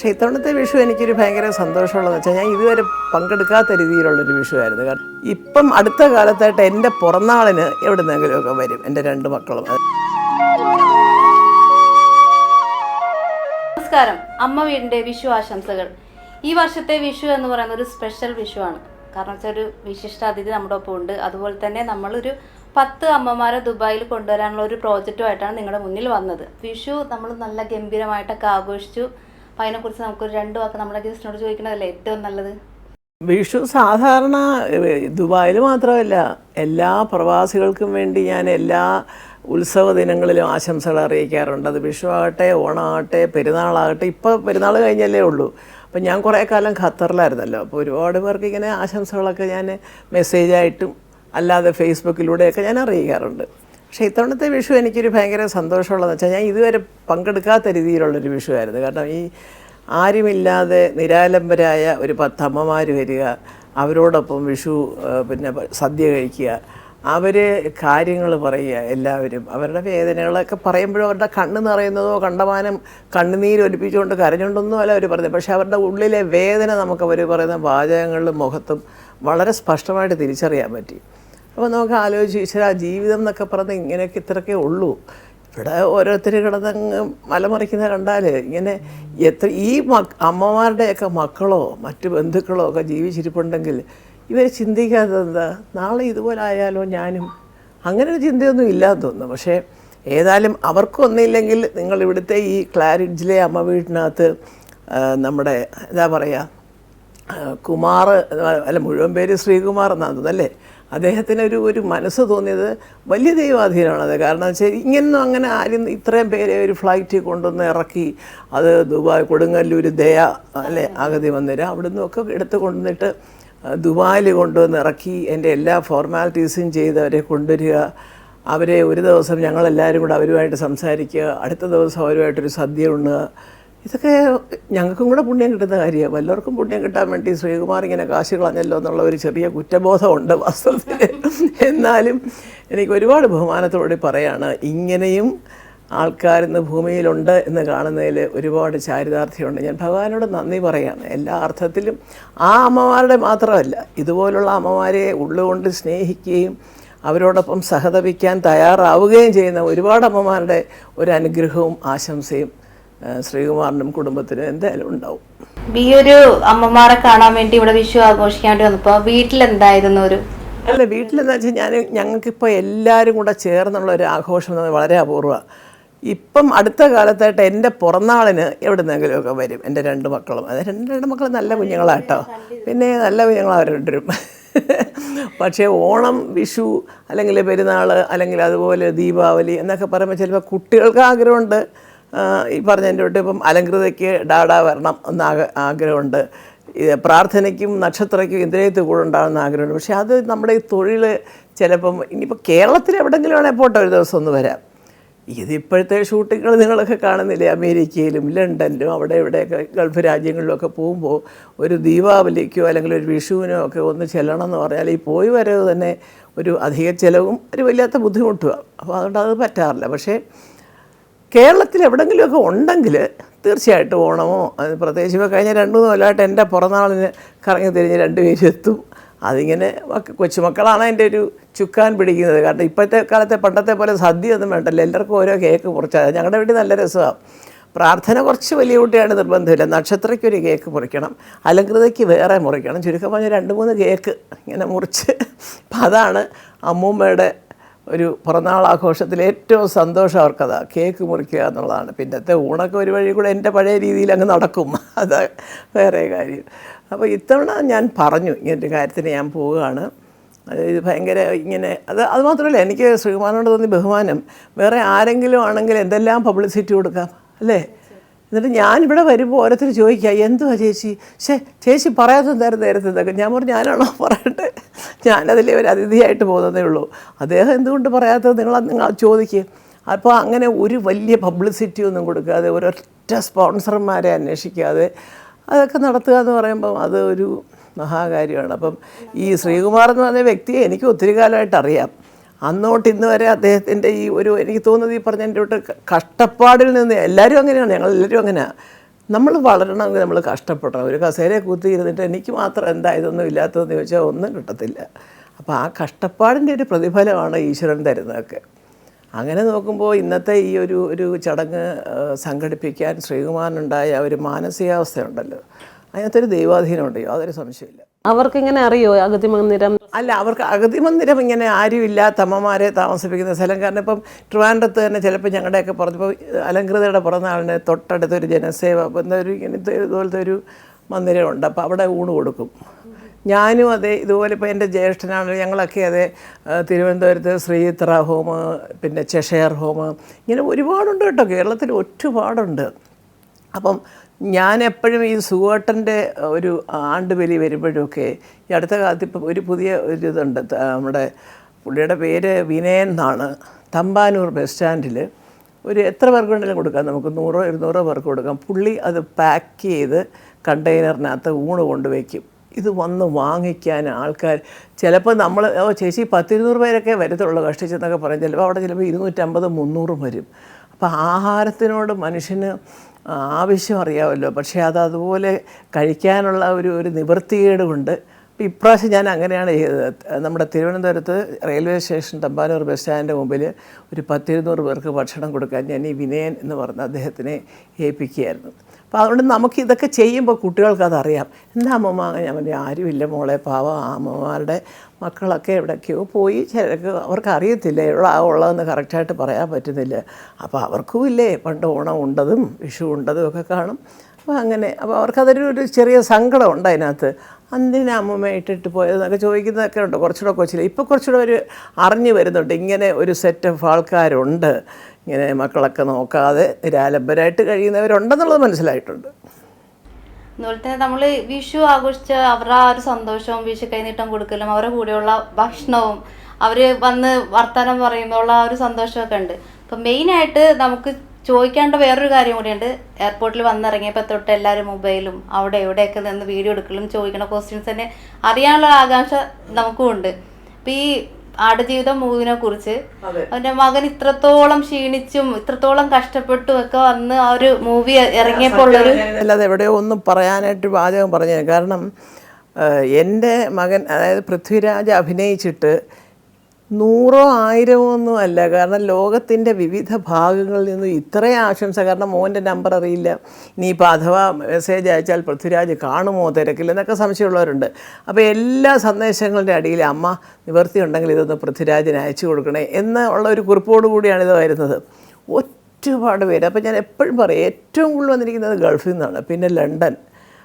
പക്ഷേ ഇത്തവണത്തെ വിഷു എനിക്കൊരു ഭയങ്കര സന്തോഷമുള്ളതെന്ന് വെച്ചാൽ ഞാൻ ഇതുവരെ പങ്കെടുക്കാത്ത രീതിയിലുള്ളൊരു വിഷുവായിരുന്നു. കാരണം ഇപ്പം അടുത്ത കാലത്തായിട്ട് എന്റെ പുറന്നാളിന് എവിടെ നിന്നെങ്കിലുമൊക്കെ വരും എന്റെ രണ്ട് മക്കളും? നമസ്കാരം. അമ്മ വീടിന്റെ വിഷു ആശംസകൾ. ഈ വർഷത്തെ വിഷു എന്ന് പറയുന്ന ഒരു സ്പെഷ്യൽ വിഷു ആണ് കാരണം വെച്ചാൽ ഒരു വിശിഷ്ട അതിഥി നമ്മുടെ ഒപ്പം ഉണ്ട്. അതുപോലെ തന്നെ നമ്മളൊരു പത്ത് അമ്മമാരെ ദുബായിൽ കൊണ്ടുവരാനുള്ള ഒരു പ്രോജക്റ്റുമായിട്ടാണ് നിങ്ങളുടെ മുന്നിൽ വന്നത്. വിഷു നമ്മൾ നല്ല ഗംഭീരമായിട്ടൊക്കെ ആഘോഷിച്ചു. അപ്പം അതിനെക്കുറിച്ച് നമുക്കൊരു രണ്ട് വാക്ക് നമ്മുടെ ഗസ്റ്റിനോട് ചോദിക്കണതല്ലേ ഏറ്റവും നല്ലത്? വിഷു സാധാരണ ദുബായിൽ മാത്രമല്ല എല്ലാ പ്രവാസികൾക്കും വേണ്ടി ഞാൻ എല്ലാ ഉത്സവ ദിനങ്ങളിലും ആശംസകൾ അറിയിക്കാറുണ്ട്. അത് വിഷു ആകട്ടെ ഓണമാകട്ടെ പെരുന്നാളാകട്ടെ ഇപ്പോൾ പെരുന്നാൾ കഴിഞ്ഞല്ലേ ഉള്ളൂ. അപ്പം ഞാൻ കുറേ കാലം ഖത്തറിലായിരുന്നല്ലോ. അപ്പോൾ ഒരുപാട് പേർക്ക് ഇങ്ങനെ ആശംസകളൊക്കെ ഞാൻ മെസ്സേജായിട്ടും അല്ലാതെ ഫേസ്ബുക്കിലൂടെയൊക്കെ ഞാൻ അറിയിക്കാറുണ്ട്. പക്ഷേ ഇത്തവണത്തെ വിഷു എനിക്കൊരു ഭയങ്കര സന്തോഷമുള്ളതെന്ന് വെച്ചാൽ ഞാൻ ഇതുവരെ പങ്കെടുക്കാത്ത രീതിയിലുള്ളൊരു വിഷുവായിരുന്നു. കാരണം ഈ ആരുമില്ലാതെ നിരാലംബരായ ഒരു പത്ത് അമ്മമാർ വരിക അവരോടൊപ്പം വിഷു പിന്നെ സദ്യ കഴിക്കുക അവർ കാര്യങ്ങൾ പറയുക എല്ലാവരും അവരുടെ വേദനകളൊക്കെ പറയുമ്പോഴും അവരുടെ കണ്ണ് നിറയുന്നതോ കണ്ടമാനം കണ്ണുനീർ ഒലിപ്പിച്ചുകൊണ്ട് കരഞ്ഞുകൊണ്ടൊന്നും അല്ല അവർ പറയുന്നത്. പക്ഷേ അവരുടെ ഉള്ളിലെ വേദന നമുക്ക് അവർ പറയുന്ന വാചകങ്ങളിലും മുഖത്തും വളരെ സ്പഷ്ടമായിട്ട് തിരിച്ചറിയാൻ പറ്റി. അപ്പോൾ നമുക്ക് ആലോചിച്ച് ഈശ്വര ജീവിതം എന്നൊക്കെ പറഞ്ഞ് ഇങ്ങനെയൊക്കെ ഇത്രയൊക്കെ ഉള്ളൂ. ഇവിടെ ഓരോരുത്തർ കിടന്നങ്ങ് മലമറിക്കുന്ന കണ്ടാൽ ഇങ്ങനെ എത്ര ഈ മക് അമ്മമാരുടെയൊക്കെ മക്കളോ മറ്റ് ബന്ധുക്കളോ ഒക്കെ ജീവിച്ചിരിപ്പുണ്ടെങ്കിൽ ഇവർ ചിന്തിക്കാത്തത് എന്താ? നാളെ ഇതുപോലെ ആയാലോ ഞാനും? അങ്ങനെ ഒരു ചിന്തയൊന്നും ഇല്ലാന്ന് തോന്നുന്നു. പക്ഷേ ഏതായാലും അവർക്കൊന്നില്ലെങ്കിൽ നിങ്ങൾ ഇവിടുത്തെ ഈ ക്ലാരിഡ്ജിലെ അമ്മ വീട്ടിനകത്ത് നമ്മുടെ എന്താ പറയുക കുമാർ അല്ല മുഴുവൻ പേര് ശ്രീകുമാർ എന്നാണ് തോന്നുന്നല്ലേ അദ്ദേഹത്തിന് ഒരു ഒരു മനസ്സ് തോന്നിയത് വലിയ ദൈവാധീനമാണത് കാരണം വെച്ചാൽ ഇങ്ങനൊന്നും അങ്ങനെ ആരും ഇത്രയും പേരെ ഒരു ഫ്ലൈറ്റ് കൊണ്ടുവന്ന് ഇറക്കി അത് ദുബായ് കൊടുങ്ങല്ലൂർ ദയ അല്ലേ അഗതി വന്നിട്ട് അവിടെ നിന്നൊക്കെ എടുത്ത് കൊണ്ടുവന്നിട്ട് ദുബായിൽ കൊണ്ടുവന്ന് ഇറക്കി എന്റെ എല്ലാ ഫോർമാലിറ്റീസും ചെയ്ത് അവരെ കൊണ്ടുവരിക. അവരെ ഒരു ദിവസം ഞങ്ങളെല്ലാവരും കൂടെ അവരുമായിട്ട് സംസാരിക്കുക. അടുത്ത ദിവസം അവരുമായിട്ടൊരു സദ്യ ഉണ്ണുക. ഇതൊക്കെ ഞങ്ങൾക്കും കൂടെ പുണ്യം കിട്ടുന്ന കാര്യമാണ്. വല്ലവർക്കും പുണ്യം കിട്ടാൻ വേണ്ടി ശ്രീകുമാർ ഇങ്ങനെ കാശ് കളഞ്ഞല്ലോ എന്നുള്ള ഒരു ചെറിയ കുറ്റബോധമുണ്ട് വാസ്തവത്തിൽ എന്നാലും എനിക്ക് ഒരുപാട് ബഹുമാനത്തോടെ പറയാണ് ഇങ്ങനെയും ആൾക്കാരിന്ന് ഭൂമിയിലുണ്ട് എന്ന് കാണുന്നതിൽ ഒരുപാട് ചാരിതാർത്ഥ്യമുണ്ട്. ഞാൻ ഭഗവാനോട് നന്ദി പറയാണ്. എല്ലാ അർത്ഥത്തിലും ആ അമ്മമാരുടെ മാത്രമല്ല ഇതുപോലുള്ള അമ്മമാരെ ഉള്ളുകൊണ്ട് സ്നേഹിക്കുകയും അവരോടൊപ്പം സഹതപിക്കാൻ തയ്യാറാവുകയും ചെയ്യുന്ന ഒരുപാട് അമ്മമാരുടെ ഒരു അനുഗ്രഹവും ആശംസയും ശ്രീകുമാറിനും കുടുംബത്തിനും എന്തായാലും ഉണ്ടാവും. ഈ ഒരു അമ്മമാരെ കാണാൻ വേണ്ടി ഇവിടെ വിഷു ആഘോഷിക്കാൻ വേണ്ടി വന്നപ്പോൾ വീട്ടിലെന്തായിരുന്നു ഒരു അല്ല വീട്ടിലെന്ന് വെച്ചാൽ ഞാൻ ഞങ്ങൾക്കിപ്പോൾ എല്ലാവരും കൂടെ ചേർന്നുള്ള ഒരു ആഘോഷം എന്ന് വളരെ അപൂർവമാണ് ഇപ്പം അടുത്ത കാലത്തായിട്ട് എന്റെ പുറന്നാളിന് എവിടെ നിന്നെങ്കിലുമൊക്കെ വരും എന്റെ രണ്ട് മക്കളും. അത് രണ്ട് രണ്ട് മക്കളും നല്ല കുഞ്ഞുങ്ങളാട്ടോ. പിന്നെ നല്ല കുഞ്ഞുങ്ങളാണ് രണ്ടുപേരും. പക്ഷേ ഓണം വിഷു അല്ലെങ്കിൽ പെരുന്നാൾ അല്ലെങ്കിൽ അതുപോലെ ദീപാവലി എന്നൊക്കെ പറയുമ്പോൾ ചിലപ്പോൾ കുട്ടികൾക്ക് ആഗ്രഹമുണ്ട്. ഈ പറഞ്ഞതിന്റെ തൊട്ട് ഇപ്പം അലങ്കൃതയ്ക്ക് ഡാഡ വരണം എന്ന ആഗ്ര- ആഗ്രഹമുണ്ട്. പ്രാർത്ഥനയ്ക്കും നക്ഷത്രയ്ക്കും ഇന്ദ്രിയത്തിൽ കൂടെ ഉണ്ടാകുന്ന ആഗ്രഹമുണ്ട്. പക്ഷേ അത് നമ്മുടെ ഈ തൊഴിൽ ചിലപ്പം ഇനിയിപ്പോൾ കേരളത്തിൽ എവിടെയെങ്കിലും വേണേൽ പോട്ടെ ഒരു ദിവസം ഒന്ന് വരാം. ഇതിപ്പോഴത്തെ ഷൂട്ടിങ്ങൾ നിങ്ങളൊക്കെ കാണുന്നില്ലേ? അമേരിക്കയിലും ലണ്ടനിലും അവിടെ ഇവിടെയൊക്കെ ഗൾഫ് രാജ്യങ്ങളിലൊക്കെ പോകുമ്പോൾ ഒരു ദീപാവലിക്കോ അല്ലെങ്കിൽ ഒരു വിഷുവിനോ ഒക്കെ ഒന്ന് ചെല്ലണം എന്ന് പറഞ്ഞാൽ ഈ പോയി വരവ് തന്നെ ഒരു അധിക ചിലവും ഒരു വല്ലാത്ത ബുദ്ധിമുട്ടുമാണ് അപ്പോൾ അതുകൊണ്ട് അത് പറ്റാറില്ല. പക്ഷേ കേരളത്തിൽ എവിടെങ്കിലുമൊക്കെ ഉണ്ടെങ്കിൽ തീർച്ചയായിട്ടും ഓണമോ പ്രത്യേകിച്ച് കഴിഞ്ഞ രണ്ട് മൂന്ന് കൊല്ലമായിട്ട് എന്റെ പുറന്നാളിന് കറങ്ങി തിരിഞ്ഞ് രണ്ടുപേരും എത്തും. അതിങ്ങനെ കൊച്ചുമക്കളാണ് എന്റെ ഒരു ചുക്കാൻ പിടിക്കുന്നത്. കാരണം ഇപ്പോഴത്തെ കാലത്തെ പണ്ടത്തെ പോലെ സദ്യ ഒന്നും വേണ്ടല്ലോ. എല്ലാവർക്കും ഓരോ കേക്ക് മുറിച്ചാൽ ഞങ്ങളുടെ വീട്ടിൽ നല്ല രസമാണ് പ്രാർത്ഥന കുറച്ച് വലിയ കുട്ടിയാണ് നിർബന്ധമില്ല. നക്ഷത്രയ്ക്ക് ഒരു കേക്ക് മുറിക്കണം. അലങ്കൃതയ്ക്ക് വേറെ മുറിക്കണം. ചുരുക്കം പറഞ്ഞാൽ രണ്ട് മൂന്ന് കേക്ക് ഇങ്ങനെ മുറിച്ച്. അപ്പം അതാണ് അമ്മൂമ്മയുടെ ഒരു പിറന്നാൾ ആഘോഷത്തിൽ ഏറ്റവും സന്തോഷം അവർക്കതാ. കേക്ക് മുറിക്കുക എന്നുള്ളതാണ്. പിന്നത്തെ ഊണൊക്കെ ഒരു വഴി കൂടെ എന്റെ പഴയ രീതിയിൽ അങ്ങ് നടക്കും. അത് വേറെ കാര്യം. അപ്പോൾ ഇത്തവണ ഞാൻ പറഞ്ഞു ഇങ്ങനൊരു കാര്യത്തിന് ഞാൻ പോവുകയാണ്. ഇത് ഭയങ്കര ഇങ്ങനെ അത് അതുമാത്രമല്ല എനിക്ക് ശ്രീമാനോട് തോന്നി ബഹുമാനം. വേറെ ആരെങ്കിലും ആണെങ്കിൽ എന്തെല്ലാം പബ്ലിസിറ്റി കൊടുക്കാം അല്ലേ? എന്നിട്ട് ഞാനിവിടെ വരുമ്പോൾ ഓരോരുത്തർ ചോദിക്കുക എന്തുവാ ചേച്ചി? ഷേ ചേച്ചി പറയാത്തതായിരുന്നു നേരത്തെ എന്തൊക്കെ? ഞാൻ പറഞ്ഞു ഞാനാണോ പറയട്ടെ ഞാനതിലെ ഒരു അതിഥിയായിട്ട് പോകുന്നതേ ഉള്ളൂ. അദ്ദേഹം എന്തുകൊണ്ട് പറയാത്തത്? നിങ്ങൾ നിങ്ങൾ ചോദിക്കുക അപ്പോൾ അങ്ങനെ ഒരു വലിയ പബ്ലിസിറ്റി ഒന്നും കൊടുക്കാതെ ഒരൊറ്റ സ്പോൺസർമാരെ അന്വേഷിക്കാതെ അതൊക്കെ നടത്തുക എന്ന് പറയുമ്പം അത് ഒരു മഹാകാര്യമാണ് അപ്പം ഈ ശ്രീകുമാർ എന്ന് പറഞ്ഞ വ്യക്തിയെ എനിക്ക് ഒത്തിരി കാലമായിട്ട് അറിയാം. അന്നോട്ട് ഇന്ന് വരെ അദ്ദേഹത്തിന്റെ ഈ ഒരു എനിക്ക് തോന്നുന്നത് ഈ പറഞ്ഞതിന്റെ തൊട്ട് കഷ്ടപ്പാടിൽ നിന്ന് എല്ലാവരും അങ്ങനെയാണ് ഞങ്ങൾ എല്ലാവരും അങ്ങനെയാണ് നമ്മൾ വളരണമെങ്കിൽ നമ്മൾ കഷ്ടപ്പെടണം. ഒരു കസേരയെ കുത്തി ഇരുന്നിട്ട് എനിക്ക് മാത്രം എന്താ ഇതൊന്നും ഇല്ലാത്തതെന്ന് ചോദിച്ചാൽ ഒന്നും കിട്ടത്തില്ല. അപ്പോൾ ആ കഷ്ടപ്പാടിന്റെ ഒരു പ്രതിഫലമാണ് ഈശ്വരൻ തരുന്നതൊക്കെ. അങ്ങനെ നോക്കുമ്പോൾ ഇന്നത്തെ ഈ ഒരു ഒരു ചടങ്ങ് സംഘടിപ്പിക്കാൻ ശ്രീകുമാരനുണ്ടായ ഒരു മാനസികാവസ്ഥയുണ്ടല്ലോ. അതിനകത്തൊരു ദൈവാധീനമുണ്ട് യാതൊരു സംശയമില്ല അവർക്ക് ഇങ്ങനെ അറിയോ അഗതി മന്ദിരം അല്ല അവർക്ക് അഗതി മന്ദിരം ഇങ്ങനെ ആരും ഇല്ലാത്ത അമ്മമാരെ താമസിപ്പിക്കുന്ന സ്ഥലം. കാരണം ഇപ്പം ട്രിവാൻഡ്രത്ത് തന്നെ ചിലപ്പോൾ ഞങ്ങളുടെയൊക്കെ ഇപ്പോൾ അലങ്കൃതയുടെ പുറന്നാളിന് തൊട്ടടുത്ത് ഒരു ജനസേവ ഒരു ഇങ്ങനത്തെ ഇതുപോലത്തെ ഒരു മന്ദിരമുണ്ട്. അപ്പോൾ അവിടെ ഊണ് കൊടുക്കും. ഞാനും അതെ ഇതുപോലെ ഇപ്പോൾ എന്റെ ജ്യേഷ്ഠനാണ് ഞങ്ങളൊക്കെ അതെ തിരുവനന്തപുരത്ത് ശ്രീത്ര ഹോം പിന്നെ ചെഷയർ ഹോം ഇങ്ങനെ ഒരുപാടുണ്ട് കേട്ടോ. കേരളത്തിൽ ഒരുപാടുണ്ട്. അപ്പം ഞാൻ എപ്പോഴും ഈ സുവേട്ടന്റെ ഒരു ആണ്ടുബലി വരുമ്പോഴൊക്കെ ഈ അടുത്ത കാലത്ത് ഇപ്പം ഒരു പുതിയ ഒരു ഇതുണ്ട് നമ്മുടെ പുള്ളിയുടെ പേര് വിനയൻ എന്നാണ്. തമ്പാനൂർ ബസ് സ്റ്റാൻഡിൽ ഒരു എത്ര പേർക്ക് വേണമെങ്കിലും കൊടുക്കാം നമുക്ക് നൂറോ ഇരുന്നൂറോ പേർക്ക് കൊടുക്കാം. പുള്ളി അത് പാക്ക് ചെയ്ത് കണ്ടെയ്നറിനകത്ത് ഊണ് കൊണ്ടുവയ്ക്കും. ഇത് വന്ന് വാങ്ങിക്കാൻ ആൾക്കാർ ചിലപ്പോൾ നമ്മൾ ഓ ചേച്ചി പത്തിരുന്നൂറ് പേരൊക്കെ വരത്തുള്ളൂ കഷ്ടിച്ചെന്നൊക്കെ പറയും. ചിലപ്പോൾ അവിടെ ചിലപ്പോൾ ഇരുന്നൂറ്റമ്പത് മുന്നൂറും വരും. അപ്പോൾ ആഹാരത്തിനോട് മനുഷ്യന് ആവശ്യം അറിയാമല്ലോ പക്ഷേ അത് അതുപോലെ കഴിക്കാനുള്ള ഒരു ഒരു നിവൃത്തികേട് കൊണ്ട് അപ്പോൾ ഇപ്രാവശ്യം ഞാൻ അങ്ങനെയാണ് ചെയ്തത്. നമ്മുടെ തിരുവനന്തപുരത്ത് റെയിൽവേ സ്റ്റേഷൻ തമ്പാനൂർ ബസ് സ്റ്റാൻഡിന്റെ മുമ്പിൽ ഒരു പത്തിരുന്നൂറ് പേർക്ക് ഭക്ഷണം കൊടുക്കാൻ ഞാൻ ഈ വിനയൻ എന്ന് പറഞ്ഞ അദ്ദേഹത്തിനെ ഏൽപ്പിക്കുകയായിരുന്നു. അപ്പോൾ അതുകൊണ്ട് നമുക്ക് ഇതൊക്കെ ചെയ്യുമ്പോൾ കുട്ടികൾക്ക് അതറിയാം. എന്താ അമ്മമ്മ? ഞാൻ പറഞ്ഞു ആരുമില്ല മോളെ പാവ അമ്മമാരുടെ മക്കളൊക്കെ എവിടേക്കോ പോയി. ചിലർക്ക് അവർക്ക് അറിയത്തില്ല എവിടെ ഉള്ളതെന്ന് കറക്റ്റായിട്ട് പറയാൻ പറ്റുന്നില്ല. അപ്പോൾ അവർക്കും ഇല്ലേ പണ്ട് ഓണം ഉണ്ടതും വിഷു ഉണ്ടതും ഒക്കെ കാണും. അപ്പോൾ അങ്ങനെ അപ്പോൾ അവർക്കതൊരു ഒരു ചെറിയ സങ്കടം ഉണ്ട് അതിനകത്ത്. അന്തിനെ അമ്മമ്മ ഇട്ടിട്ട് പോയതെന്നൊക്കെ ചോദിക്കുന്നതൊക്കെ ഉണ്ട്. കുറച്ചുകൂടെ കൊച്ചിൽ ഇപ്പോൾ കുറച്ചുകൂടെ ഒരു അറിഞ്ഞു വരുന്നുണ്ട്. ഇങ്ങനെ ഒരു സെറ്റ് ഓഫ് ആൾക്കാരുണ്ട്. ഇങ്ങനെ മക്കളൊക്കെ നോക്കാതെ നിരാലംബരായിട്ട് കഴിയുന്നവരുണ്ടെന്നുള്ളത് മനസ്സിലായിട്ടുണ്ട്. അതുപോലെ തന്നെ നമ്മൾ വിഷു ആഘോഷിച്ച അവരുടെ ആ ഒരു സന്തോഷവും വിഷു കൈനീട്ടം കൊടുക്കലും അവരുടെ കൂടെയുള്ള ഭക്ഷണവും അവർ വന്ന് വർത്തമാനം പറയുമ്പോൾ ഉള്ള ആ ഒരു സന്തോഷമൊക്കെ ഉണ്ട്. അപ്പം മെയിനായിട്ട് നമുക്ക് ചോദിക്കേണ്ട വേറൊരു കാര്യം കൂടിയുണ്ട്. എയർപോർട്ടിൽ വന്നിറങ്ങിയപ്പോൾ തൊട്ട് എല്ലാവരും മൊബൈലും അവിടെ എവിടെയൊക്കെ നിന്ന് വീഡിയോ എടുക്കലും ചോദിക്കണ ക്വസ്റ്റ്യൻസ് തന്നെ അറിയാനുള്ള ആകാംക്ഷ നമുക്കും ഉണ്ട്. അപ്പം ഈ ആടുജീവിതം മൂവിനെ കുറിച്ച്. അവന്റെ മകൻ ഇത്രത്തോളം ക്ഷീണിച്ചും ഇത്രത്തോളം കഷ്ടപ്പെട്ടും ഒക്കെ വന്ന് ആ ഒരു മൂവി ഇറങ്ങിയപ്പോൾ ഉള്ളൊരു അല്ലാതെ എവിടെയോ ഒന്നും പറയാനായിട്ട് വാചകം പറഞ്ഞു കാരണം എന്റെ മകൻ അതായത് പൃഥ്വിരാജ് അഭിനയിച്ചിട്ട് നൂറോ ആയിരമോ ഒന്നും അല്ല. കാരണം ലോകത്തിന്റെ വിവിധ ഭാഗങ്ങളിൽ നിന്നും ഇത്രയും ആശംസ. കാരണം മോന്റെ നമ്പർ അറിയില്ല. ഇനിയിപ്പോൾ അഥവാ മെസ്സേജ് അയച്ചാൽ പൃഥ്വിരാജ് കാണുമോ? തിരക്കില്ല എന്നൊക്കെ സംശയമുള്ളവരുണ്ട്. അപ്പോൾ എല്ലാ സന്ദേശങ്ങളുടെ അടിയിൽ അമ്മ നിവർത്തി ഉണ്ടെങ്കിൽ ഇതൊന്ന് പൃഥ്വിരാജിന് അയച്ചു കൊടുക്കണേ എന്ന് ഉള്ള ഒരു കുറിപ്പോട് കൂടിയാണ് ഇത് വരുന്നത്. ഒരുപാട് പേര്. അപ്പോൾ ഞാൻ എപ്പോഴും പറയും ഏറ്റവും കൂടുതൽ വന്നിരിക്കുന്നത് ഗൾഫിൽ നിന്നാണ്. പിന്നെ ലണ്ടൻ.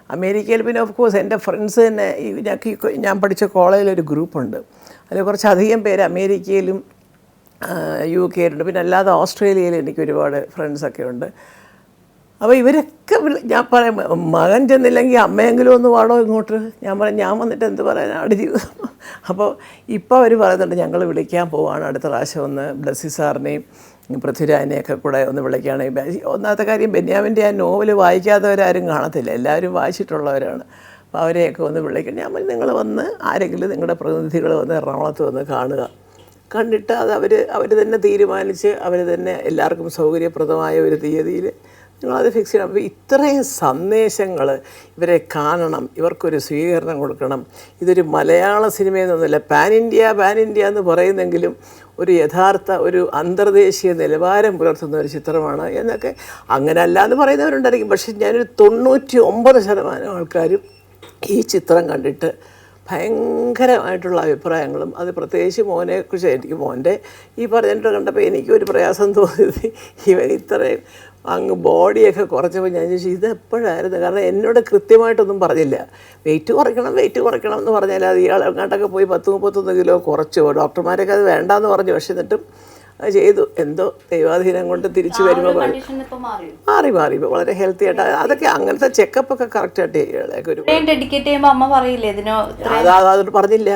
അമേരിക്കയിൽ പിന്നെ ഓഫ് കോഴ്സ് എന്റെ ഫ്രണ്ട്സ് തന്നെ ഞങ്ങൾക്ക് ഞാൻ പഠിച്ച കോളേജിലൊരു ഗ്രൂപ്പുണ്ട് അതിൽ കുറച്ചധികം പേര് അമേരിക്കയിലും യു കെയിലുണ്ട് പിന്നെ അല്ലാതെ ഓസ്ട്രേലിയയിൽ എനിക്ക് ഒരുപാട് ഫ്രണ്ട്സൊക്കെ ഉണ്ട്. അപ്പോൾ ഇവരൊക്കെ ഞാൻ പറയാം മകൻ ചെന്നില്ലെങ്കിൽ അമ്മയെങ്കിലും ഒന്ന് വാടോ ഇങ്ങോട്ട്? ഞാൻ പറയാം ഞാൻ വന്നിട്ട് എന്ത് പറയാനാണ് ജീവിതം. അപ്പോൾ ഇപ്പോൾ അവർ പറയുന്നുണ്ട് ഞങ്ങൾ വിളിക്കാൻ പോവാണ്. അടുത്ത പ്രാവശ്യം ഒന്ന് ബ്ലസ്സി സാറിനെയും പൃഥ്വിരാജിനെയൊക്കെ കൂടെ ഒന്ന് വിളിക്കുകയാണെങ്കിൽ ഒന്നാമത്തെ കാര്യം ബെന്യാമിന്റെ ആ നോവൽ വായിക്കാത്തവരാരും കാണത്തില്ല. എല്ലാവരും വായിച്ചിട്ടുള്ളവരാണ്. അപ്പോൾ അവരെയൊക്കെ ഒന്ന് വിളിക്കണം. ഞാൻ നിങ്ങൾ വന്ന് ആരെങ്കിലും നിങ്ങളുടെ പ്രതിനിധികൾ വന്ന് എറണാകുളത്ത് വന്ന് കാണുക. കണ്ടിട്ട് അത് അവർ അവർ തന്നെ തീരുമാനിച്ച് അവർ തന്നെ എല്ലാവർക്കും സൗകര്യപ്രദമായ ഒരു തീയതിയിൽ നിങ്ങളത് ഫിക്സ് ചെയ്യണം. അപ്പോൾ ഇത്രയും സന്ദേശങ്ങൾ ഇവരെ കാണണം. ഇവർക്കൊരു സ്വീകരണം കൊടുക്കണം. ഇതൊരു മലയാള സിനിമയെന്നൊന്നുമില്ല പാൻ ഇന്ത്യ പാൻ ഇന്ത്യ എന്ന് പറയുന്നെങ്കിലും ഒരു യഥാർത്ഥ ഒരു അന്തർദേശീയ നിലവാരം പുലർത്തുന്ന ഒരു ചിത്രമാണ് എന്നൊക്കെ അങ്ങനെ അല്ല എന്ന് പറയുന്നവരുണ്ടായിരിക്കും. പക്ഷേ ഞാനൊരു തൊണ്ണൂറ്റി ഒമ്പത് ശതമാനം ആൾക്കാരും ഈ ചിത്രം കണ്ടിട്ട് ഭയങ്കരമായിട്ടുള്ള അഭിപ്രായങ്ങളും അത് പ്രത്യേകിച്ച് മോനെക്കുറിച്ച് എനിക്ക് മോന്റെ ഈ പറഞ്ഞിട്ട് കണ്ടപ്പോൾ എനിക്കൊരു പ്രയാസം തോന്നിയത് ഇവൻ ഇത്രയും അങ്ങ് ബോഡിയൊക്കെ കുറച്ചപ്പോൾ ഞാൻ ചോദിച്ചു ഇത് എപ്പോഴായിരുന്നു കാരണം എന്നോട് കൃത്യമായിട്ടൊന്നും പറഞ്ഞില്ല. വെയിറ്റ് കുറയ്ക്കണം വെയിറ്റ് കുറയ്ക്കണം എന്ന് പറഞ്ഞാൽ അത് ഇയാൾ എങ്ങോട്ടൊക്കെ പോയി പത്ത് മുപ്പത്തൊന്ന് കിലോ കുറച്ചു. ഡോക്ടർമാരൊക്കെ അത് വേണ്ടാന്ന് പറഞ്ഞു. പക്ഷെ എന്നിട്ടും ചെയ്തു. എന്തോ ദൈവാധീനം കൊണ്ട് തിരിച്ചു വരുമ്പോൾ മാറി. മാറി വളരെ ഹെൽത്തി ആയിട്ട് അതൊക്കെ അങ്ങനത്തെ ചെക്കപ്പ് ഒക്കെ കറക്റ്റായിട്ട് ചെയ്യുക ഒരു ഇത്രയും ഡെഡിക്കേറ്റ് ചെയ്യുമ്പോൾ അമ്മ പറയില്ലേ ഇതിനോ അത് അത് അത് പറഞ്ഞില്ല.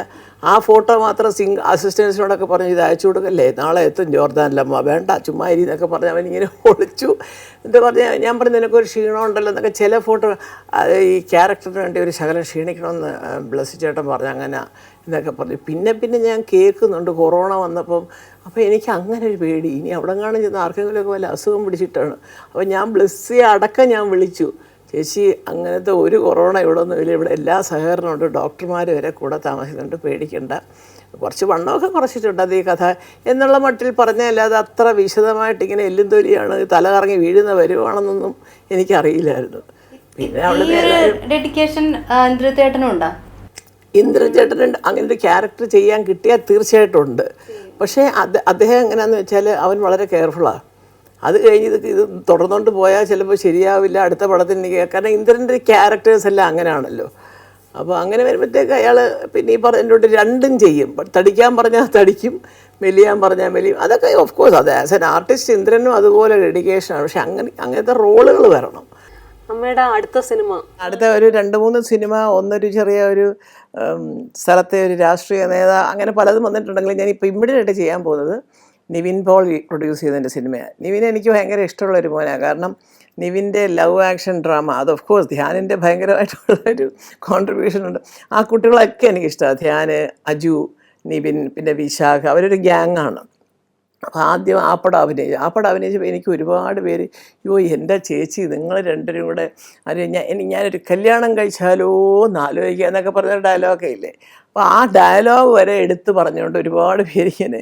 ആ ഫോട്ടോ മാത്രം സിംഗ് അസിസ്റ്റൻസിനോടൊക്കെ പറഞ്ഞ് ഇത് അയച്ചു കൊടുക്കല്ലേ? നാളെ എത്തും ജോർദാനിലമ്മ വേണ്ട ചുമ്മാ ഇരി എന്നൊക്കെ പറഞ്ഞ് അവനിങ്ങനെ ഒളിച്ചു. എന്നിട്ട് പറഞ്ഞ് ഞാൻ പറഞ്ഞു നിനക്കൊരു ക്ഷീണം ഉണ്ടല്ലോ എന്നൊക്കെ ചില ഫോട്ടോ അത് ഈ ക്യാരക്ടറിന് വേണ്ടി ഒരു ശകലം ക്ഷീണിക്കണമെന്ന് ബ്ലസ് ചേട്ടൻ പറഞ്ഞു. അങ്ങനെ എന്നൊക്കെ പറഞ്ഞു. പിന്നെ പിന്നെ ഞാൻ കേൾക്കുന്നുണ്ട് കൊറോണ വന്നപ്പം. അപ്പോൾ എനിക്ക് അങ്ങനെ ഒരു പേടി. ഇനി അവിടെ കാണാൻ ചെന്ന് ആർക്കെങ്കിലുമൊക്കെ വല്ല അസുഖം പിടിച്ചിട്ടാണ്. അപ്പോൾ ഞാൻ ബ്ലസ്സിയെ അടക്കം ഞാൻ വിളിച്ചു. ചേച്ചി അങ്ങനത്തെ ഒരു കൊറോണ ഇവിടെ ഒന്നുമില്ല ഇവിടെ എല്ലാ സഹകരണമുണ്ട് ഡോക്ടർമാർ വരെ കൂടെ താമസിക്കുന്നുണ്ട്. പേടിക്കണ്ട. കുറച്ച് വണ്ണമൊക്കെ കുറച്ചിട്ടുണ്ട് അത് ഈ കഥ. എന്നുള്ള മട്ടിൽ പറഞ്ഞല്ലാതെ അത്ര വിശദമായിട്ട് ഇങ്ങനെ എല്ലും തൊലിയാണ് തല കറങ്ങി വീഴുന്ന വരുവാണെന്നൊന്നും എനിക്കറിയില്ലായിരുന്നു. പിന്നെ അവിടെ ഈ ഡെഡിക്കേഷൻ ഉണ്ടോ? ഇന്ദ്രചേട്ടനുണ്ട് അങ്ങനെ ഒരു ക്യാരക്ടർ ചെയ്യാൻ കിട്ടിയാൽ തീർച്ചയായിട്ടും ഉണ്ട്. പക്ഷേ അത് അദ്ദേഹം എങ്ങനെയാന്ന് വെച്ചാൽ അവൻ വളരെ കെയർഫുള്ളാണ് അത് കഴിഞ്ഞ് ഇത് ഇത് തുടർന്നുകൊണ്ട് പോയാൽ ചിലപ്പോൾ ശരിയാവില്ല അടുത്ത പടത്തിന് എനിക്ക് കാരണം ഇന്ദ്രന്റെ ക്യാരക്ടേഴ്സ് എല്ലാം അങ്ങനെയാണല്ലോ അപ്പോൾ അങ്ങനെ വരുമ്പോഴത്തേക്ക് അയാൾ പിന്നെ ഈ പറഞ്ഞോട്ട് രണ്ടും ചെയ്യും. തടിക്കാൻ പറഞ്ഞാൽ തടിക്കും മെലിയാൻ പറഞ്ഞാൽ മെലിയും. അതൊക്കെ ഓഫ് കോഴ്സ് അത് ആസ് എൻ ആർട്ടിസ്റ്റ് ഇന്ദ്രനും അതുപോലെ ഡെഡിക്കേഷനാണ് പക്ഷെ അങ്ങനെ അങ്ങനത്തെ റോളുകൾ വരണം. അമ്മയുടെ അടുത്ത സിനിമ. അടുത്ത ഒരു രണ്ട് മൂന്ന് സിനിമ ഒന്നൊരു ചെറിയ ഒരു സ്ഥലത്തെ ഒരു രാഷ്ട്രീയ നേതാ അങ്ങനെ പലതും വന്നിട്ടുണ്ടെങ്കിൽ ഞാൻ ഞാനിപ്പോൾ ഇമ്മീഡിയറ്റ് ചെയ്യാൻ പോകുന്നത് നിവിൻ പോൾ പ്രൊഡ്യൂസ് ചെയ്തതിന്റെ സിനിമയാണ്. നിവിൻ എനിക്ക് ഭയങ്കര ഇഷ്ടമുള്ള ഒരു മോനാണ്. കാരണം നിവിന്റെ ലവ് ആക്ഷൻ ഡ്രാമ അത് ഓഫ് കോഴ്സ് ധ്യാനിന്റെ ഭയങ്കരമായിട്ടുള്ള ഒരു കോൺട്രിബ്യൂഷൻ ഉണ്ട്. ആ കുട്ടികളൊക്കെ എനിക്കിഷ്ടമാണ് ധ്യാൻ അജു നിവിൻ പിന്നെ വിശാഖ അവരൊരു ഗ്യാങ്ങാണ് അപ്പോൾ ആദ്യം ആ പടം അഭിനയിച്ചു. ആ പടം അഭിനയിച്ചപ്പോൾ എനിക്ക് ഒരുപാട് പേര് യോ എന്റെ ചേച്ചി നിങ്ങൾ രണ്ടുപേരും കൂടെ അത് ഞാൻ ഞാനൊരു കല്യാണം കഴിച്ചാലോ എന്ന് ആലോചിക്കുക എന്നൊക്കെ പറഞ്ഞൊരു ഡയലോഗൊക്കെ ഇല്ലേ? അപ്പോൾ ആ ഡയലോഗ് വരെ എടുത്ത് പറഞ്ഞുകൊണ്ട് ഒരുപാട് പേര് ഇങ്ങനെ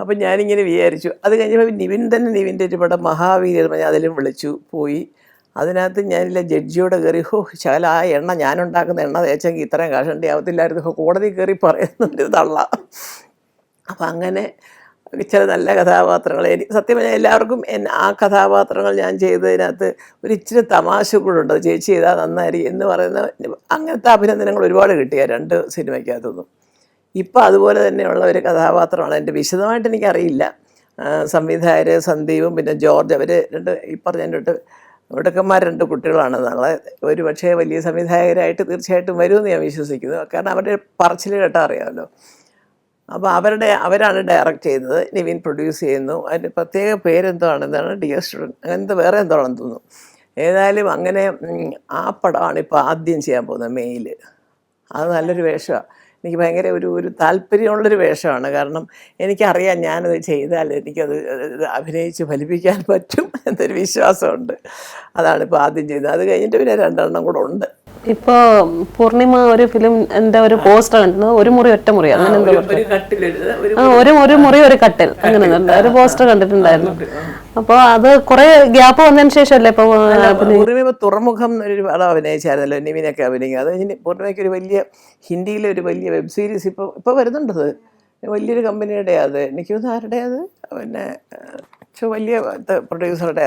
അപ്പം ഞാനിങ്ങനെ വിചാരിച്ചു. അത് കഴിഞ്ഞപ്പോൾ നിവിൻ തന്നെ നിവിന്റെ ഒരു പടം മഹാവീര അതിലും വിളിച്ചു പോയി. അതിനകത്ത് ഞാനില്ല ജഡ്ജിയോട് കയറി ഹോ ശകല ആ എണ്ണ ഞാനുണ്ടാക്കുന്ന എണ്ണ തേച്ചെങ്കിൽ ഇത്രയും കാശണ്ടി കോടതി കയറി പറയുന്നൊരു തള്ള. അപ്പം അങ്ങനെ ചില നല്ല കഥാപാത്രങ്ങളെ. സത്യം പറഞ്ഞാൽ എല്ലാവർക്കും എൻ ആ കഥാപാത്രങ്ങൾ ഞാൻ ചെയ്തതിനകത്ത് ഒരു ഇച്ചിരി തമാശ കൂടെ ഉണ്ട്. ചേച്ചി ചെയ്താൽ നന്നായിരിക്കും എന്ന് പറയുന്ന അങ്ങനത്തെ അഭിനന്ദനങ്ങൾ ഒരുപാട് കിട്ടിയ രണ്ട് സിനിമയ്ക്കകത്തുനിന്നും. ഇപ്പം അതുപോലെ തന്നെയുള്ള ഒരു കഥാപാത്രമാണ്. എന്റെ വിശദമായിട്ട് എനിക്കറിയില്ല. സംവിധായകർ സന്ദീപും പിന്നെ ജോർജ് അവർ രണ്ട് ഈ പറഞ്ഞ രണ്ട് ഒടുക്കന്മാർ രണ്ട് കുട്ടികളാണ്. നാളെ ഒരു പക്ഷേ വലിയ സംവിധായകരായിട്ട് തീർച്ചയായിട്ടും വരുമെന്ന് ഞാൻ വിശ്വസിക്കുന്നു. കാരണം അവരുടെ പറച്ചിൽ കേട്ടാൽ അറിയാമല്ലോ. അപ്പോൾ അവരുടെ അവരാണ് ഡയറക്റ്റ് ചെയ്യുന്നത്. നിവിൻ പ്രൊഡ്യൂസ് ചെയ്യുന്നു. അതിന്റെ പ്രത്യേക പേരെന്തോആണ് എന്താണ് ഡിയർ സ്റ്റുഡന്റ് അങ്ങനത്തെ വേറെ എന്തോ ആണെന്ന് തോന്നുന്നു. ഏതായാലും അങ്ങനെ ആ പടമാണ് ഇപ്പോൾ ആദ്യം ചെയ്യാൻ പോകുന്നത് മെയിൽ അത് നല്ലൊരു വേഷമാണ് എനിക്ക് ഭയങ്കര ഒരു ഒരു താല്പര്യമുള്ളൊരു വേഷമാണ്. കാരണം എനിക്കറിയാം ഞാനത് ചെയ്താൽ എനിക്കത് അഭിനയിച്ച് ഫലിപ്പിക്കാൻ പറ്റും എന്നൊരു വിശ്വാസമുണ്ട്. അതാണ് ഇപ്പോൾ ആദ്യം ചെയ്തത്. അത് കഴിഞ്ഞിട്ട് പിന്നെ രണ്ടെണ്ണം കൂടെ ഉണ്ട്. ഇപ്പോ പൂർണിമ ഒരു ഫിലിം എന്താ ഒരു പോസ്റ്റർ കണ്ടിരുന്നു ഒരു മുറി ഒറ്റ മുറി. അങ്ങനെ എന്തോ ഒരു- ഒരു മുറി ഒരു കട്ടിൽ. അങ്ങനെ. ഒരു പോസ്റ്റർ കണ്ടിട്ടുണ്ടായിരുന്നു. അപ്പൊ അത് കുറെ ഗ്യാപ്പ് വന്നതിന് ശേഷമല്ലേ ഇപ്പൊ പൂർണിമ തുറമുഖം ഒരു പടം അഭിനയിച്ചായിരുന്നല്ലോ നിവിനൊക്കെ അഭിനയിക്കുക അത് കഴിഞ്ഞ് പൂർണിമയ്ക്ക് ഒരു വലിയ ഹിന്ദിയിലെ ഒരു വലിയ വെബ് സീരീസ് ഇപ്പൊ ഇപ്പൊ വരുന്നുണ്ടത്. വലിയൊരു കമ്പനിയുടെ അത് എനിക്ക് തോന്നുന്നു ആരുടെ അത്? പിന്നെ വലിയ പ്രൊഡ്യൂസറുടെ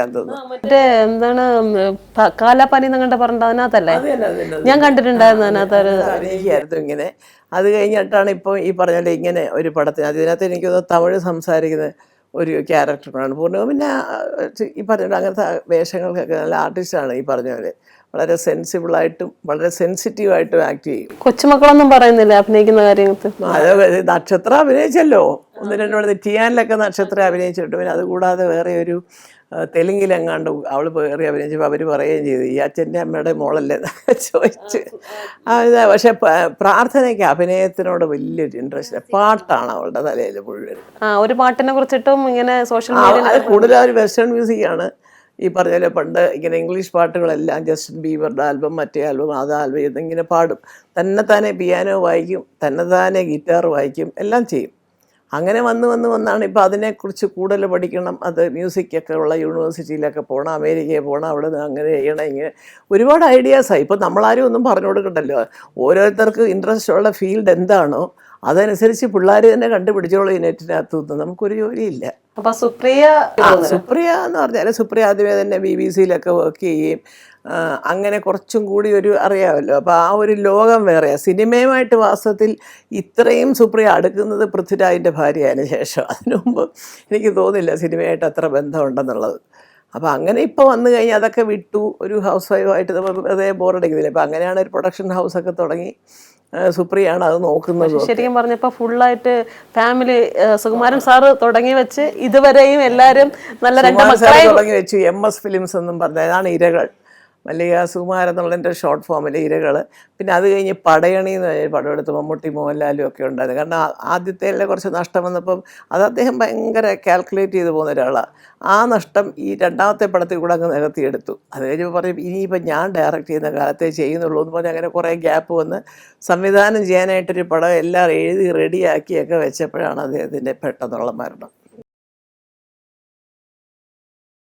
മറ്റേ എന്താണ് കാലാപ്പനി എന്നങ്ങണ്ട പറഞ്ഞത് അതിനകത്തല്ലേ? ഞാൻ കണ്ടിട്ടുണ്ടായിരുന്നു അതിനകത്ത് ഒരു ഇങ്ങനെ. അത് കഴിഞ്ഞിട്ടാണ് ഇപ്പോൾ ഈ പറഞ്ഞ ഇങ്ങനെ ഒരു പടത്തിന്. അതിനകത്ത് എനിക്ക് തോന്നുന്നു തമിഴ് സംസാരിക്കുന്ന ഒരു ക്യാരക്ടറാണ്. പൂർണിമ പിന്നെ ഈ പറഞ്ഞ അങ്ങനത്തെ വേഷങ്ങൾക്കൊക്കെ നല്ല ആർട്ടിസ്റ്റാണ് ഈ പറഞ്ഞ പോലെ. വളരെ സെൻസിബിളായിട്ടും വളരെ സെൻസിറ്റീവായിട്ടും ആക്ട് ചെയ്യും. കൊച്ചുമക്കളൊന്നും പറയുന്നില്ല അഭിനയിക്കുന്ന അത് നക്ഷത്രം അഭിനയിച്ചല്ലോ. ഒന്ന് രണ്ട് പടത്തിൽ ടിയാനിലൊക്കെ നക്ഷത്രം അഭിനയിച്ചിട്ട് പിന്നെ അതുകൂടാതെ വേറെ ഒരു തെലുങ്കിലെങ്ങാണ്ട് അവൾ കയറി അഭിനയിച്ചപ്പോൾ അവർ പറയുകയും ചെയ്തു ഈ അച്ഛന്റെ അമ്മയുടെ മോളല്ലേ? ചോദിച്ച്. അതാ പക്ഷെ പ്രാർത്ഥനയ്ക്ക് അഭിനയത്തിനോട് വലിയൊരു ഇൻട്രസ്റ്റ് പാട്ടാണ് അവളുടെ തലയിൽ മുഴുവൻ ആ ഒരു പാട്ടിനെ കുറിച്ചിട്ടും ഇങ്ങനെ സോഷ്യൽ മീഡിയ കൂടുതലും ഒരു വെസ്റ്റേൺ മ്യൂസിക്കാണ് ഈ പറഞ്ഞ പോലെ പണ്ട് ഇങ്ങനെ ഇംഗ്ലീഷ് പാട്ടുകളെല്ലാം ജസ്റ്റിൻ ബീവറുടെ ആൽബം മറ്റേ ആൽബം അത് ആൽബം ഇതിങ്ങനെ പാടും. തന്നെ താനെ പിയാനോ വായിക്കും തന്നെ താനെ ഗിറ്റാർ വായിക്കും എല്ലാം ചെയ്യും. അങ്ങനെ വന്ന് വന്ന് വന്നാണ് ഇപ്പോൾ അതിനെക്കുറിച്ച് കൂടുതൽ പഠിക്കണം. അത് മ്യൂസിക്കൊക്കെ ഉള്ള യൂണിവേഴ്സിറ്റിയിലൊക്കെ പോകണം അമേരിക്കയിൽ പോകണം അവിടെ നിന്ന് അങ്ങനെ ചെയ്യണം ഇങ്ങനെ. ഒരുപാട് ഐഡിയാസായി. ഇപ്പോൾ നമ്മളാരും ഒന്നും പറഞ്ഞു കൊടുക്കണ്ടല്ലോ. ഓരോരുത്തർക്ക് ഇൻട്രസ്റ്റ് ഉള്ള ഫീൽഡ് എന്താണോ അതനുസരിച്ച് പിള്ളേർ തന്നെ കണ്ടുപിടിച്ചോളൂ ഈ നെറ്റിനകത്ത് നിന്ന്. നമുക്കൊരു ജോലിയില്ല. അപ്പൊ സുപ്രിയ സുപ്രിയ എന്ന് പറഞ്ഞാൽ സുപ്രിയ ആദ്യമേ തന്നെ ബി ബി സിയിലൊക്കെ വർക്ക് ചെയ്യുകയും അങ്ങനെ കുറച്ചും കൂടി ഒരു അറിയാമല്ലോ. അപ്പോൾ ആ ഒരു ലോകം വേറെയാണ് സിനിമയുമായിട്ട് വാസ്തവത്തിൽ ഇത്രയും സുപ്രിയ അടുക്കുന്നത് പൃഥ്വിരാജിന്റെ ഭാര്യയായതിന് ശേഷം. അതിനു മുമ്പ് എനിക്ക് തോന്നില്ല സിനിമയായിട്ട് അത്ര ബന്ധമുണ്ടെന്നുള്ളത്. അപ്പോൾ അങ്ങനെ ഇപ്പോൾ വന്നു കഴിഞ്ഞാൽ അതൊക്കെ വിട്ടു. ഒരു ഹൗസ് വൈഫായിട്ട് നമ്മൾ വെറുതെ ബോറടിക്കുന്നില്ല അപ്പോൾ അങ്ങനെയാണ് ഒരു പ്രൊഡക്ഷൻ ഹൗസൊക്കെ തുടങ്ങി. ആ, സുപ്രിയയാണ് അത് നോക്കുന്നത് ശരിക്കും പറഞ്ഞപ്പോ ഫുള്ളായിട്ട് ഫാമിലി സുകുമാരൻ സാറ് തുടങ്ങി വെച്ച് ഇതുവരെയും എല്ലാരും നല്ല രണ്ട് മക്കളെ തുടങ്ങി വെച്ചു എം എസ് ഫിലിംസ് എന്നും പറഞ്ഞതാണ് ഇരകൾ. മല്ലിക സുകുമാരൻ എന്നുള്ളതിന്റെ ഷോർട്ട് ഫോമിലെ ഇരകൾ പിന്നെ അത് കഴിഞ്ഞ് പടയണി എന്ന് പറഞ്ഞ പടം എടുത്ത് മമ്മൂട്ടി മോഹൻലാലും ഒക്കെ ഉണ്ടായിരുന്നു. കാരണം ആദ്യത്തേലെ കുറച്ച് നഷ്ടം വന്നപ്പം അത് അദ്ദേഹം ഭയങ്കര കാൽക്കുലേറ്റ് ചെയ്ത് പോകുന്ന ഒരാളാണ് ആ നഷ്ടം ഈ രണ്ടാമത്തെ പടത്തിൽ കൂടെ അങ്ങ് നികത്തിയെടുത്തു. അത് കഴിഞ്ഞപ്പോൾ പറയും ഇനിയിപ്പോൾ ഞാൻ ഡയറക്റ്റ് ചെയ്യുന്ന കാലത്തേ ചെയ്യുന്നുള്ളൂ എന്ന് പറഞ്ഞ് അങ്ങനെ കുറേ ഗ്യാപ്പ് വന്ന് സംവിധാനം ചെയ്യാനായിട്ടൊരു പടം എല്ലാം എഴുതി റെഡിയാക്കിയൊക്കെ വെച്ചപ്പോഴാണ് അദ്ദേഹത്തിന്റെ പെട്ടെന്നുള്ള മരണം.